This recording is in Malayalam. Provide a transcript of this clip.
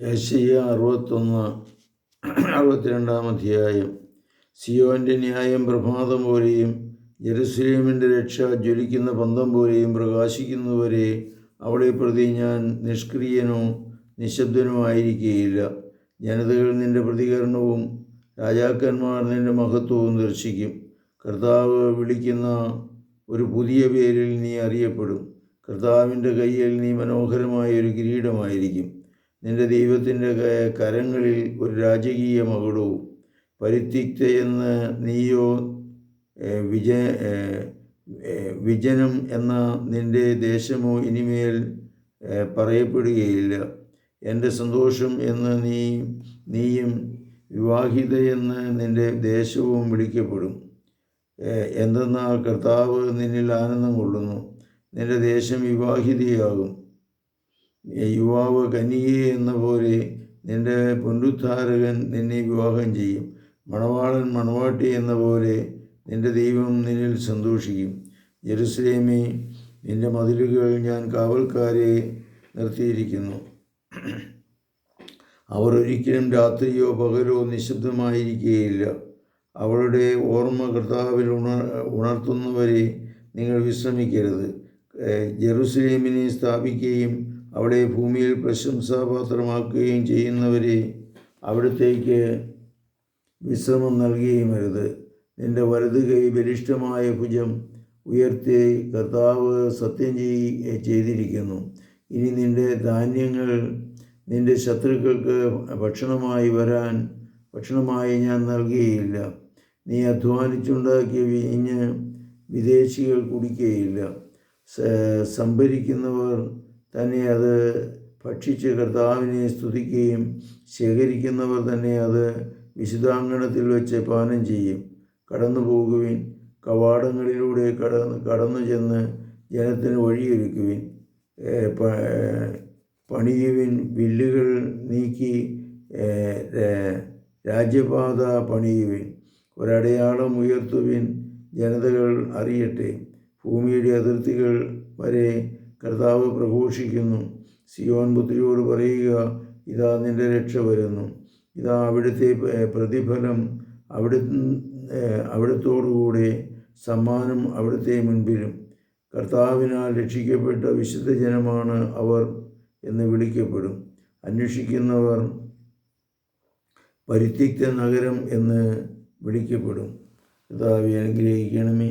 ഏഷ്യ അറുപത്തൊന്ന് അറുപത്തിരണ്ടാം അധ്യായം. സിയോന്റെ ന്യായം പ്രഭാതം പോലെയും ജെറുസലേമിന്റെ രക്ഷ ജ്വലിക്കുന്ന പന്തം പോലെയും പ്രകാശിക്കുന്നവരെ അവളെ പ്രതി ഞാൻ നിഷ്ക്രിയനോ നിശബ്ദനോ ആയിരിക്കുകയില്ല ജനതകൾ നിന്റെ പ്രതികരണവും രാജാക്കന്മാർ നിന്റെ മഹത്വവും ദർശിക്കും. കർത്താവ് വിളിക്കുന്ന ഒരു പുതിയ പേരിൽ നീ അറിയപ്പെടും. കർത്താവിന്റെ കയ്യിൽ നീ മനോഹരമായ ഒരു കിരീടമായിരിക്കും. നിന്റെ ദൈവത്തിന്റെ കരങ്ങളിൽ ഒരു രാജകീയ മകളോ പരിത്യക്തയെന്ന് നീയോ വിജ വിജനം എന്ന നിന്റെ ദേശമോ ഇനിമേൽ പറയപ്പെടുകയില്ല. എന്റെ സന്തോഷം എന്ന് നീ നീയും വിവാഹിതയെന്ന് നിന്റെ ദേശവും വിളിക്കപ്പെടും. എന്തെന്നാൽ കർത്താവ് നിന്നിൽ ആനന്ദം കൊള്ളുന്നു. നിന്റെ ദേശം വിവാഹിതയാകും. യുവാവ് കന്യകയെ എന്ന പോലെ നിന്റെ പുനരുദ്ധാരകൻ നിന്നെ വിവാഹം ചെയ്യും. മണവാളൻ മണവാട്ടി എന്ന പോലെ നിന്റെ ദൈവം നിന്നിൽ സന്തോഷിക്കും. ജെറുസലേമേ നിന്റെ മതിലുകൾ ഞാൻ കാവൽക്കാരെ നിർത്തിയിരിക്കുന്നു. അവർ ഒരിക്കലും രാത്രിയോ പകലോ നിശബ്ദമായിരിക്കുകയില്ല അവളുടെ ഓർമ്മ കർത്താവിൽ ഉണർ ഉണർത്തുന്നവരെ നിങ്ങൾ വിശ്രമിക്കരുത്. ജെറുസലേമിനെ സ്ഥാപിക്കുകയും അവിടെ ഭൂമിയിൽ പ്രശംസാപാത്രമാക്കുകയും ചെയ്യുന്നവരെ അവിടത്തേക്ക് വിശ്രമം നൽകുകയും അരുത്. നിന്റെ വലത് കൈ ബലിഷ്ഠമായ ഭുജം ഉയർത്തി കർത്താവ് സത്യം ചെയ് ചെയ്തിരിക്കുന്നു. ഇനി നിന്റെ ധാന്യങ്ങൾ നിന്റെ ശത്രുക്കൾക്ക് ഭക്ഷണമായി വരാൻ ഭക്ഷണമായി ഞാൻ നൽകുകയില്ല. നീ അധ്വാനിച്ചുണ്ടാക്കിയ വീഞ്ഞ് വിദേശികൾ കുടിക്കുകയില്ല. സംഭരിക്കുന്നവർ തന്നെ അത് ഭക്ഷിച്ച് കർത്താവിനെ സ്തുതിക്കുകയും ശേഖരിക്കുന്നവർ തന്നെ അത് വിശുദ്ധാങ്കണത്തിൽ വെച്ച് പാനം ചെയ്യും. കടന്നു പോകുവിൻ കവാടങ്ങളിലൂടെ കടന്ന് കടന്നു ചെന്ന് ജനത്തിന് വഴിയൊരുക്കുവിൻ. പണിയുവിൻ വില്ലുകൾ നീക്കി രാജ്യപാത പണിയുവിൻ. ഒരടയാളം ഉയർത്തുവിൻ ജനതകൾ അറിയട്ടെ. ഭൂമിയുടെ അതിർത്തികൾ വരെ കർത്താവ് പ്രഘോഷിക്കുന്നു. സിയോൻ പുത്രിയോട് പറയുക ഇതാ നിന്റെ രക്ഷ വരുന്നു. ഇതാ അവിടുത്തെ പ്രതിഫലം അവിടെ അവിടത്തോടുകൂടെ സമ്മാനം അവിടുത്തെ മുൻപിലും. കർത്താവിനാൽ രക്ഷിക്കപ്പെട്ട വിശുദ്ധ ജനമാണ് അവർ എന്ന് വിളിക്കപ്പെടും. അന്വേഷിക്കുന്നവർ പരിത്യക്ത നഗരം എന്ന് വിളിക്കപ്പെടും. കർത്താവെ അനുഗ്രഹിക്കണമേ.